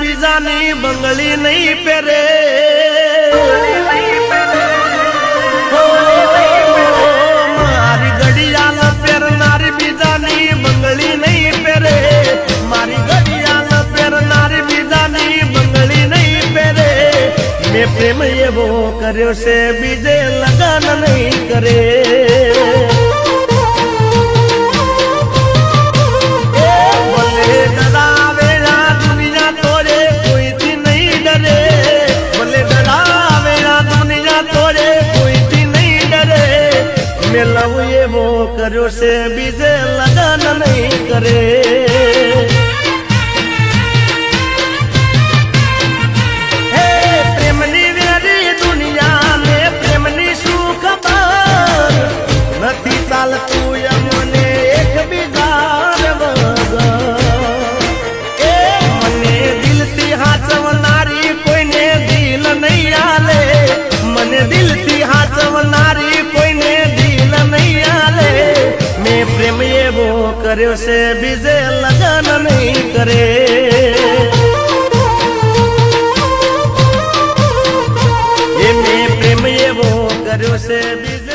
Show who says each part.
Speaker 1: બીજાની બંગડી નહીં પહેરે. મારી ઘડિયાળ પહેરનારી બીજાની બંગડી નહીં પહેરે. મારી ઘડિયાળ પહેરનારી બીજાની બંગડી નહીં પહેરે. મેં પ્રેમ એવો કર્યો છે, બીજે લગન નહીં કરે. કર્યો છે બીજે લગન નહીં કરે. એવો કર્યો છે બીજે લગન નહીં કરે. એ મેં પ્રેમ એવો કર્યો છે